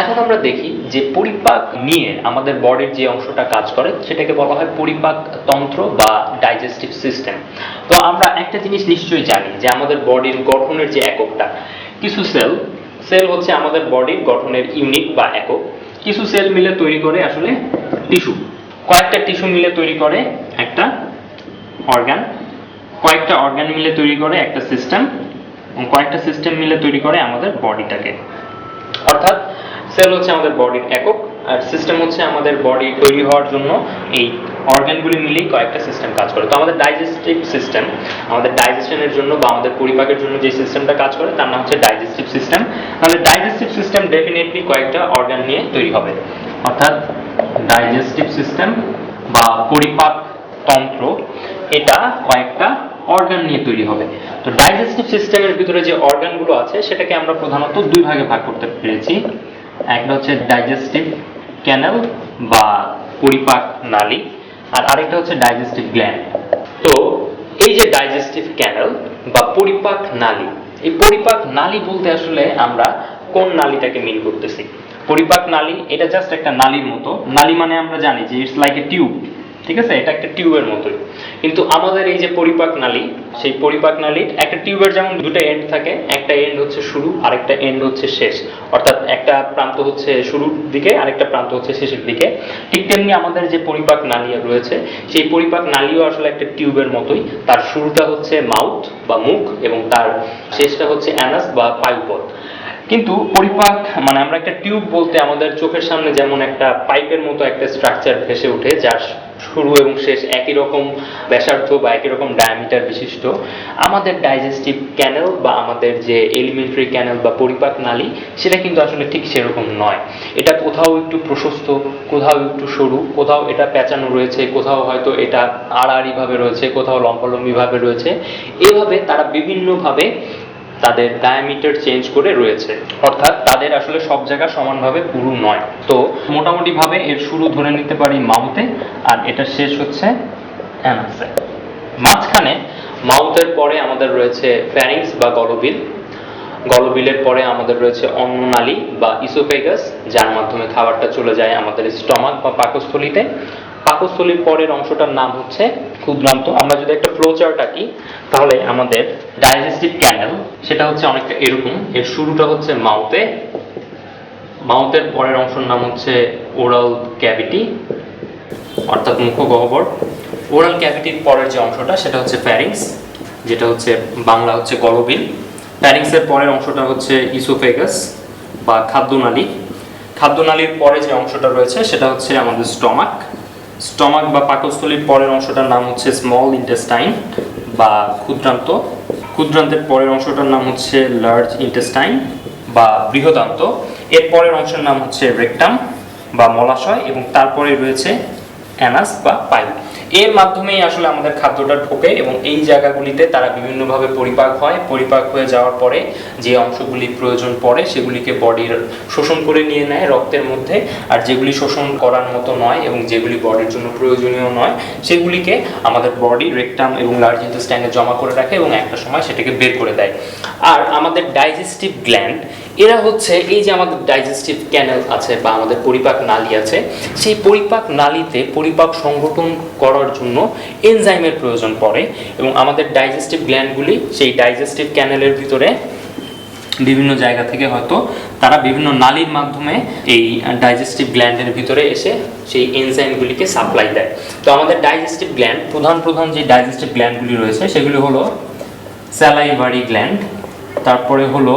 এখন আমরা দেখি যে পরিপাক নিয়ে আমাদের বডির যে অংশটা কাজ করে, সেটাকে বলা হয় পরিপাক তন্ত্র বা ডাইজেস্টিভ সিস্টেম তো আমরা একটা জিনিস নিশ্চয়ই জানি যে আমাদের বডির গঠনের যে এককটা, কিছু সেল সেল হচ্ছে আমাদের বডির গঠনের ইউনিট বা একক। কিছু সেল মিলে তৈরি করে আসলে টিস্যু। কয়েকটা টিস্যু মিলে তৈরি করে একটা অর্গান। কয়েকটা অর্গান মিলে তৈরি করে একটা সিস্টেম। কয়েকটা সিস্টেম মিলে তৈরি করে আমাদের বডিটাকে। অর্থাৎ সেল হচ্ছে আমাদের বডির একক, আর সিস্টেম হচ্ছে আমাদের বডি তৈরি হওয়ার জন্য এই অর্গানগুলি মিলেই কয়েকটা সিস্টেম কাজ করে। তো আমাদের ডাইজেস্টিভ সিস্টেম, আমাদের ডাইজেশনের জন্য বা আমাদের পরিপাকের জন্য যে সিস্টেমটা কাজ করে, তার নাম হচ্ছে ডাইজেস্টিভ সিস্টেম। তাহলে ডাইজেস্টিভ সিস্টেম ডেফিনেটলি কয়েকটা অর্গান নিয়ে তৈরি হবে। অর্থাৎ ডাইজেস্টিভ সিস্টেম বা পরিপাক তন্ত্র, এটা কয়েকটা অর্গান নিয়ে তৈরি হবে। তো ডাইজেস্টিভ সিস্টেমের ভিতরে যে অর্গানগুলো আছে, সেটাকে আমরা প্রধানত দুই ভাগে ভাগ করতে পেরেছি। একটা হচ্ছে ডাইজেস্টিভ ক্যানেল বা পরিপাক নালী, আর আরেকটা হচ্ছে ডাইজেস্টিভ গ্ল্যান্ড তো এই যে ডাইজেস্টিভ ক্যানেল বা পরিপাক নালী, এই পরিপাক নালী বলতে আসলে আমরা কোন নালীটাকে মিন করতেছি? পরিপাক নালী, এটা জাস্ট একটা নালীর মতো। নালী মানে আমরা জানি যে ইটস লাইক এ টিউব ঠিক আছে? এটা একটা টিউবের মতোই। কিন্তু আমাদের এই যে পরিপাক নালী, সেই পরিপাক নালীর একটা টিউবের যেমন দুটো এন্ড থাকে, একটা এন্ড হচ্ছে শুরু, আরেকটা এন্ড হচ্ছে শেষ। অর্থাৎ একটা প্রান্ত হচ্ছে শুরুর দিকে, আরেকটা প্রান্ত হচ্ছে শেষের দিকে। ঠিক তেমনি আমাদের যে পরিপাক নালী রয়েছে, সেই পরিপাক নালীও আসলে একটা টিউবের মতোই। তার শুরুটা হচ্ছে মাউথ বা মুখ এবং তার শেষটা হচ্ছে অ্যানাস বা পায়ুপথ কিন্তু পরিপাক মানে আমরা একটা টিউব বলতে আমাদের চোখের সামনে যেমন একটা পাইপের মতো একটা স্ট্রাকচার ভেসে ওঠে, যার শুরু এবং শেষ একই রকম ব্যাসার্ধ বা একই রকম ডায়ামিটার বিশিষ্ট। আমাদের ডাইজেস্টিভ ক্যানেল বা আমাদের যে এলিমেন্টারি ক্যানেল বা পরিপাক নালী, সেটা কিন্তু আসলে ঠিক সেরকম নয়। এটা কোথাও একটু প্রশস্ত, কোথাও একটু সরু, কোথাও এটা পেঁচানো রয়েছে, কোথাও হয়তো এটা আড়াআড়ি ভাবে রয়েছে, কোথাও লম্বালম্বি ভাবে রয়েছে। এভাবে তারা বিভিন্নভাবে তাদের ডায়ামিটার চেঞ্জ করে রয়েছে। অর্থাৎ তাদের আসলে সব জায়গা সমানভাবে পুরু নয়। তো মোটামুটি ভাবে এর শুরু ধরে নিতে পারি মাউথে আর এটা শেষ হচ্ছে অ্যানাসে। মাঝখানে মাউথের পরে আমাদের রয়েছে ফ্যারিংস বা গলবিল। গলবিলের পরে আমাদের রয়েছে অন্ননালী বা ইসোফেগাস যার মাধ্যমে খাবারটা চলে যায় আমাদের স্টমাক বা পাকস্থলীতে। পাকস্থলীর পরের অংশটার নাম হচ্ছে ক্ষুদ্রান্ত। আমরা যদি একটা ফ্লো চার্ট আঁকি, তাহলে আমাদের ডাইজেস্টিভ ক্যানেল সেটা হচ্ছে অনেকটা এরকম। এর শুরুটা হচ্ছে মাউথে মাউথের পরের অংশের নাম হচ্ছে ওরাল ক্যাভিটি অর্থাৎ মুখ গহ্বর। ওরাল ক্যাভিটির পরের যে অংশটা, সেটা হচ্ছে প্যারিংস যেটা হচ্ছে বাংলা হচ্ছে গলবিল। প্যারিংসের পরের অংশটা হচ্ছে ইসোফেগাস বা খাদ্যনালী। খাদ্যনালীর পরে যে অংশটা রয়েছে, সেটা হচ্ছে আমাদের স্টমাক স্টমাক বা পাকস্থলীর পরের অংশটার নাম হচ্ছে স্মল ইন্টেস্টাইন বা ক্ষুদ্রান্ত। ক্ষুদ্রান্তের পরের অংশটার নাম হচ্ছে লার্জ ইন্টেস্টাইন বা বৃহদান্ত। এর পরের অংশের নাম হচ্ছে রেকটাম বা মলাশয় এবং তারপরে রয়েছে অ্যানাস বা পাইপ এর মাধ্যমেই আসলে আমাদের খাদ্যটা ঢোকে এবং এই জায়গাগুলিতে তারা বিভিন্নভাবে পরিপাক হয়। পরিপাক হয়ে যাওয়ার পরে যে অংশগুলি প্রয়োজন পড়ে সেগুলিকে বডির শোষণ করে নিয়ে নেয় রক্তের মধ্যে। আর যেগুলি শোষণ করার মতো নয় এবং যেগুলি বডির জন্য প্রয়োজনীয় নয়, সেগুলিকে আমাদের বডি রেকটাম এবং লার্জ ইন্টেস্টাইনে জমা করে রাখে এবং একটা সময় সেটাকে বের করে দেয়। আর আমাদের ডাইজেস্টিভ গ্ল্যান্ড এরা হচ্ছে এই যে আমাদের ডাইজেস্টিভ ক্যানেল আছে বা আমাদের পরিপাক নালী আছে, সেই পরিপাক নালীতে পরিপাক সংগঠন করার জন্য এনজাইমের প্রয়োজন পড়ে এবং আমাদের ডাইজেস্টিভ গ্ল্যান্ডগুলি সেই ডাইজেস্টিভ ক্যানেলের ভিতরে বিভিন্ন জায়গা থেকে হয়তো তারা বিভিন্ন নালীর মাধ্যমে এই ডাইজেস্টিভ গ্ল্যান্ডের ভিতরে এসে সেই এনজাইমগুলিকে সাপ্লাই দেয়। তো আমাদের ডাইজেস্টিভ গ্ল্যান্ড প্রধান প্রধান যে ডাইজেস্টিভ গ্ল্যান্ডগুলি রয়েছে, সেগুলি হলো স্যালাইভারি গ্ল্যান্ড তারপরে হলো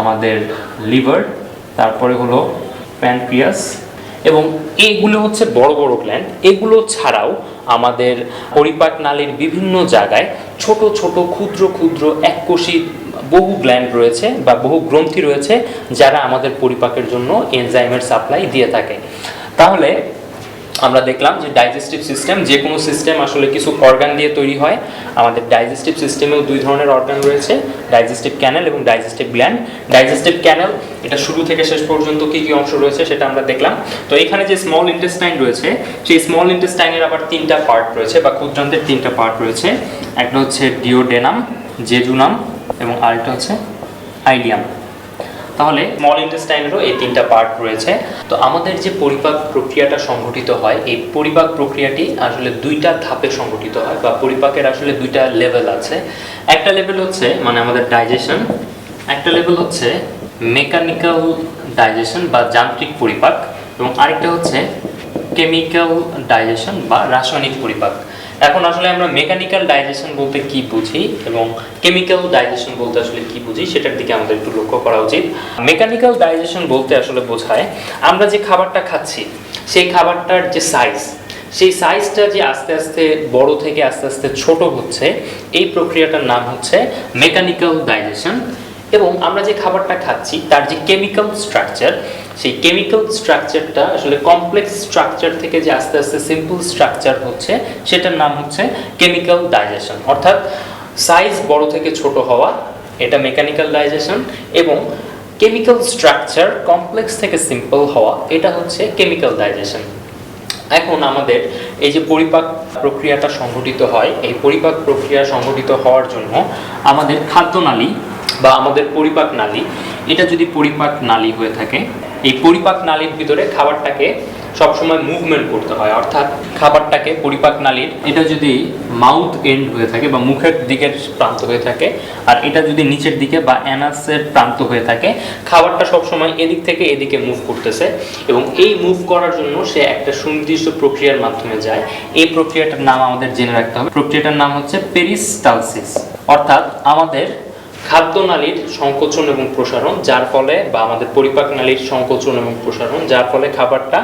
আমাদের লিভার, তারপরে হলো প্যানক্রিয়াস, এবং এগুলো হচ্ছে বড় বড় গ্ল্যান্ড এগুলো ছাড়াও আমাদের পরিপাক নালীর বিভিন্ন জায়গায় ছোট ছোট ক্ষুদ্র ক্ষুদ্র এককোষী বহু গ্ল্যান্ড রয়েছে বা বহু গ্রন্থি রয়েছে যারা আমাদের পরিপাকের জন্য এনজাইমের সাপ্লাই দিয়ে থাকে। তাহলে আমরা দেখলাম যে ডাইজেস্টিভ সিস্টেম যে কোনো সিস্টেম আসলে কিছু অর্গান দিয়ে তৈরি হয়। আমাদের ডাইজেস্টিভ সিস্টেমেও দুই ধরনের অর্গান রয়েছে ডাইজেস্টিভ ক্যানেল এবং ডাইজেস্টিভ গ্ল্যান্ড ডাইজেস্টিভ ক্যানেল এটা শুরু থেকে শেষ পর্যন্ত কি কি অংশ রয়েছে সেটা আমরা দেখলাম। তো এখানে যে স্মল ইন্টেস্টাইন রয়েছে, সেই স্মল ইন্টেস্টাইনের আবার তিনটা পার্ট রয়েছে বা ক্ষুদ্রান্তের তিনটা পার্ট রয়েছে। একটা হচ্ছে ডিওডেনাম জেজুনাম এবং আরেকটা হচ্ছে আইলিয়াম তাহলে স্মল ইন্টেস্টাইনেরও এই তিনটা পার্ট রয়েছে। তো আমাদের যে পরিপাক প্রক্রিয়াটা সংঘটিত হয়, এই পরিপাক প্রক্রিয়াটি আসলে দুইটা ধাপে সংঘটিত হয় বা পরিপাকের আসলে দুইটা লেভেল আছে। একটা লেভেল হচ্ছে মানে আমাদের ডাইজেশন একটা লেভেল হচ্ছে মেকানিক্যাল ডাইজেশন বা যান্ত্রিক পরিপাক, এবং আরেকটা হচ্ছে কেমিক্যাল ডাইজেশন বা রাসায়নিক পরিপাক। এখন আসলে আমরা মেকানিক্যাল ডাইজেশন বলতে কি বুঝি এবং কেমিক্যাল ডাইজেশন বলতে আসলে কি বুঝি সেটার দিকে আমাদের একটু লক্ষ্য করা উচিত। মেকানিক্যাল ডাইজেশন বলতে আসলে বোঝায় আমরা যে খাবারটা খাচ্ছি, সেই খাবারটার যে সাইজ সেই সাইজটা যে আস্তে আস্তে বড় থেকে আস্তে আস্তে ছোট হচ্ছে, এই প্রক্রিয়াটার নাম হচ্ছে মেকানিক্যাল ডাইজেশন এবং আমরা যে খাবারটা খাচ্ছি, তার যে কেমিক্যাল স্ট্রাকচার সেই কেমিক্যাল স্ট্রাকচারটা আসলে কমপ্লেক্স স্ট্রাকচার থেকে যে আস্তে আস্তে সিম্পল স্ট্রাকচার হচ্ছে, সেটার নাম হচ্ছে কেমিক্যাল ডাইজেশন অর্থাৎ সাইজ বড় থেকে ছোট হওয়া, এটা মেকানিক্যাল ডাইজেশন এবং কেমিক্যাল স্ট্রাকচার কমপ্লেক্স থেকে সিম্পল হওয়া, এটা হচ্ছে কেমিক্যাল ডাইজেশন এখন আমাদের এই যে পরিপাক প্রক্রিয়াটা সংঘটিত হয়, এই পরিপাক প্রক্রিয়া সংঘটিত হওয়ার জন্য আমাদের খাদ্যনালী বা আমাদের পরিপাক নালী, এটা যদি পরিপাক নালী হয়ে থাকে, এই পরিপাক নালীর ভিতরে খাবারটাকে সবসময় মুভমেন্ট করতে হয়, অর্থাৎ খাবারটাকে পরিপাক নালীর, এটা যদি মাউথ এন্ড হয়ে থাকে বা মুখের দিকের প্রান্ত হয়ে থাকে, আর এটা যদি নিচের দিকে বা অ্যানাসের প্রান্ত হয়ে থাকে, খাবারটা সবসময় এদিক থেকে এদিকে মুভ করতেছে এবং এই মুভ করার জন্য সে একটা সুনির্দিষ্ট প্রক্রিয়ার মাধ্যমে যায়। এই প্রক্রিয়াটার নাম আমাদের জেনে রাখতে হবে। প্রক্রিয়াটার নাম হচ্ছে পেরিস্টালসিস অর্থাৎ আমাদের খাদ্যনালীর সংকোচন এবং প্রসারণ, যার ফলে বা আমাদের পরিপাক নালীর সংকোচন এবং প্রসারণ, যার ফলে খাবারটা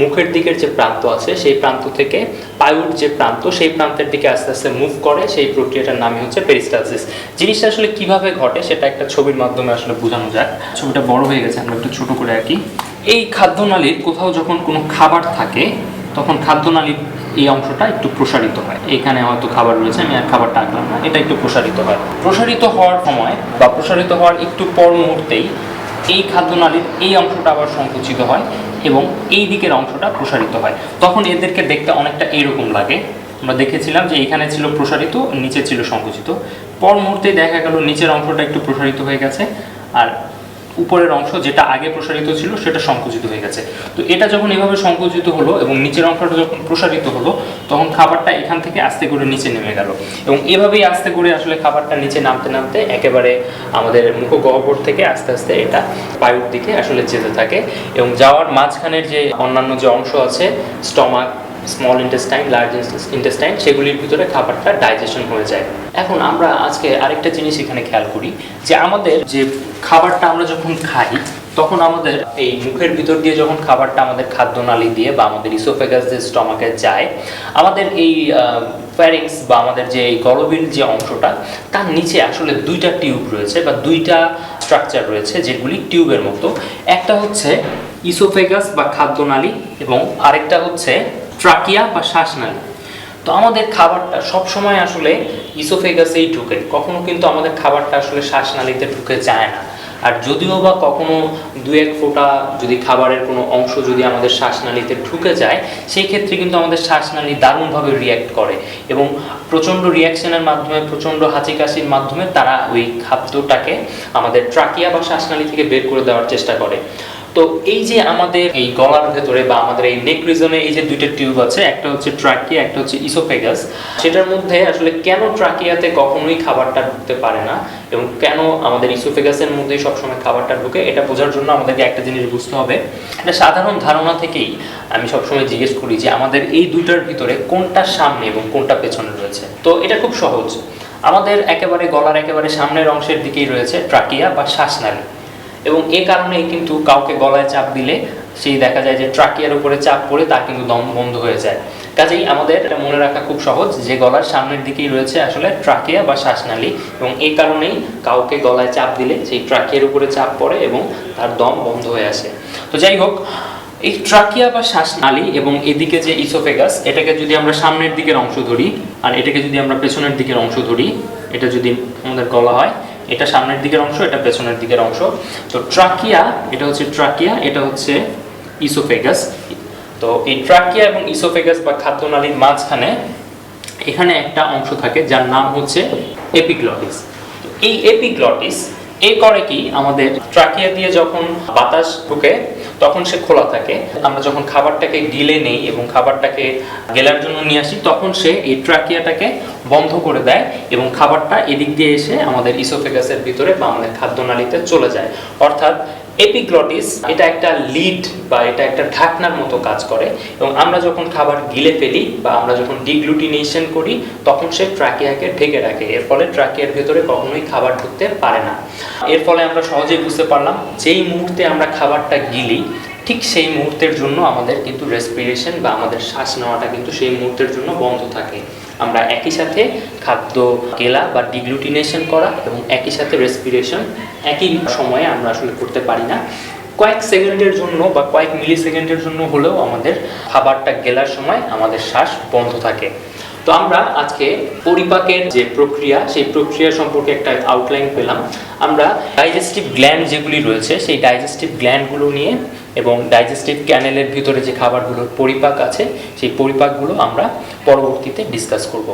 মুখের দিকের যে প্রান্ত আছে, সেই প্রান্ত থেকে পায়ুর যে প্রান্ত, সেই প্রান্তের দিকে আস্তে আস্তে মুভ করে, সেই প্রক্রিয়াটার নামই হচ্ছে পেরিস্টালসিস জিনিসটা আসলে কীভাবে ঘটে সেটা একটা ছবির মাধ্যমে আসলে বোঝানো যাক। ছবিটা বড় হয়ে গেছে, আমরা একটু ছোট করে আঁকি। এই খাদ্যনালীর কোথাও যখন কোনো খাবার থাকে, তখন খাদ্যনালীর এই অংশটা একটু প্রসারিত হয়। এখানে হয়তো খাবার রয়েছে, আমি আর খাবারটা আঁকলাম না। এটা একটু প্রসারিত হয়। প্রসারিত হওয়ার সময় বা প্রসারিত হওয়ার একটু পর মুহূর্তেই এই খাদ্যনালীর এই অংশটা আবার সংকুচিত হয় এবং এই দিকের অংশটা প্রসারিত হয়। তখন এদেরকে দেখতে অনেকটা এইরকম লাগে। আমরা দেখেছিলাম যে এখানে ছিল প্রসারিত, নিচে ছিল সংকুচিত। পর মুহূর্তে দেখা গেল নিচের অংশটা একটু প্রসারিত হয়ে গেছে। আর উপরের অংশ যেটা আগে প্রসারিত ছিল সেটা সংকুচিত হয়ে গেছে। তো এটা যখন এভাবে সংকুচিত হলো এবং নিচের অংশটা যখন প্রসারিত হলো, তখন খাবারটা এখান থেকে আস্তে করে নিচে নেমে গেল। এবং এভাবেই আস্তে করে আসলে খাবারটা নিচে নামতে নামতে একেবারে আমাদের মুখগহ্বর থেকে আস্তে আস্তে এটা বায়ুর দিকে আসলে যেতে থাকে। এবং যাওয়ার মাঝখানের যে অন্যান্য যে অংশ আছে, stomach small intestine large intestine সেগুলির ভিতরে খাবারটা ডাইজেশন হয়ে যায়। এখন আমরা আজকে আরেকটা জিনিস এখানে খেয়াল করি, যে আমাদের যে খাবারটা আমরা যখন খাই, তখন আমাদের এই মুখের ভিতর দিয়ে যখন খাবারটা আমাদের খাদ্যনালী দিয়ে বা আমাদের ইসোফেগাস যে স্টমাকে যায়, আমাদের এই ফ্যারিংস বা আমাদের যে এই গলবিল যে অংশটা, তার নিচে আসলে দুইটা টিউব রয়েছে বা দুইটা স্ট্রাকচার রয়েছে যেগুলি টিউবের মতো। একটা হচ্ছে ইসোফেগাস বা খাদ্যনালী এবং আরেকটা হচ্ছে ট্রাকিয়া বা শ্বাসনালী তো আমাদের খাবারটা সব সময় আসলে ইসোফেগাসেই ঢুকে। কখনো কিন্তু আমাদের খাবারটা আসলে শ্বাসনালীতে ঢুকে যায় না। আর যদিও বা কখনো দু এক ফোঁটা যদি খাবারের কোনো অংশ যদি আমাদের শ্বাসনালীতে ঢুকে যায়, সেই ক্ষেত্রে কিন্তু আমাদের শ্বাসনালী দারুণভাবে রিয়্যাক্ট করে। এবং প্রচণ্ড রিয়াকশনের মাধ্যমে, প্রচণ্ড হাঁচি কাশির মাধ্যমে তারা ওই খাদ্যটাকে আমাদের ট্রাকিয়া বা শ্বাসনালী থেকে বের করে দেওয়ার চেষ্টা করে। তো এই যে আমাদের এই গলার ভেতরে বা আমাদের এই নেক রিজনে এই যে দুইটা টিউব আছে, একটা হচ্ছে ট্রাকিয়া একটা হচ্ছে ইসোফেগাস সেটার মধ্যে আসলে কেন ট্রাকিয়াতে কখনোই খাবারটা ঢুকতে পারে না এবং কেন আমাদের ইসোফেগাসের মধ্যেই সবসময় খাবারটা ঢুকে, এটা বোঝার জন্য আমাদেরকে একটা জিনিস বুঝতে হবে। একটা সাধারণ ধারণা থেকেই আমি সবসময় জিজ্ঞেস করি যে আমাদের এই দুইটার ভিতরে কোনটা সামনে এবং কোনটা পেছনে রয়েছে। তো এটা খুব সহজ। আমাদের একেবারে গলার একেবারে সামনের অংশের দিকেই রয়েছে ট্রাকিয়া বা শ্বাসনালী। এবং এ কারণেই কিন্তু কাউকে গলায় চাপ দিলে সেই দেখা যায় যে ট্রাকিয়ার উপরে চাপ পড়ে তার কিন্তু দম বন্ধ হয়ে যায়। কাজেই আমাদের এটা মনে রাখা খুব সহজ যে গলার সামনের দিকেই রয়েছে আসলে ট্রাকিয়া বা শ্বাসনালী এবং এই কারণেই কাউকে গলায় চাপ দিলে সেই ট্রাকিয়ার উপরে চাপ পড়ে এবং তার দম বন্ধ হয়ে আসে। তো যাই হোক, এই ট্রাকিয়া বা শ্বাসনালী এবং এদিকে যে ইসোফেগাস, এটাকে যদি আমরা সামনের দিকের অংশ ধরি, আর এটাকে যদি আমরা পেছনের দিকের অংশ ধরি, এটা যদি আমাদের গলা হয় এটা সামনের দিকের অংশ, এটা পেছনের দিকের অংশ। তো ট্রাকিয়া, এটা হচ্ছে ট্রাকিয়া, এটা হচ্ছে ইসোফেগাস। তো এই ট্রাকিয়া এবং ইসোফেগাস বা খাদ্যনালীর মাঝখানে এখানে একটা অংশ থাকে, যার নাম হচ্ছে এপিগ্লটিস। এই এপিগ্লটিস এই করে কি, আমাদের ট্রাকিয়া দিয়ে যখন বাতাস ঢুকে, তখন সে খোলা থাকে। আমরা যখন খাবারটাকে গিলে নেই এবং খাবারটাকে গেলার জন্য নিয়ে আসি, তখন সে এই ট্রাকিয়াটাকে বন্ধ করে দেয় এবং খাবারটা এদিক দিয়ে এসে আমাদের ইসোফেগাসের ভিতরে বা আমাদের খাদ্যনালীতে চলে যায়। অর্থাৎ এপিগ্লটিস এটা একটা লিড বা এটা একটা ঢাকনার মতো কাজ করে এবং আমরা যখন খাবার গিলে ফেলি বা আমরা যখন ডিগ্লুটিনেশন করি, তখন সে ট্রাকিয়াকে ঢেকে রাখে। এর ফলে ট্রাকিয়ার ভেতরে কখনোই খাবার ঢুকতে পারে না। এর ফলে আমরা সহজেই বুঝতে পারলাম, যেই মুহূর্তে আমরা খাবারটা গিলি, ঠিক সেই মুহূর্তের জন্য আমাদের কিন্তু রেসপিরেশন বা আমাদের শ্বাস নেওয়াটা কিন্তু সেই মুহূর্তের জন্য বন্ধ থাকে। আমরা একই সাথে খাদ্য গেলা বা ডিগ্লুটিনেশন করা এবং একই সাথে রেসপিরেশন একই সময়ে আমরা আসলে করতে পারি না। কয়েক সেকেন্ডের জন্য বা কয়েক মিলি সেকেন্ডের জন্য হলেও আমাদের খাবারটা গেলার সময় আমাদের শ্বাস বন্ধ থাকে। তো আমরা আজকে পরিপাকের যে প্রক্রিয়া, সেই প্রক্রিয়া সম্পর্কে একটা আউটলাইন পেলাম। আমরা ডাইজেস্টিভ গ্ল্যান্ড যেগুলি রয়েছে, সেই ডাইজেস্টিভ গ্ল্যান্ডগুলো নিয়ে এবং ডাইজেস্টিভ ক্যানেলের ভিতরে যে খাবারগুলোর পরিপাক আছে সেই পরিপাকগুলো আমরা পরবর্তীতে ডিসকাস করব।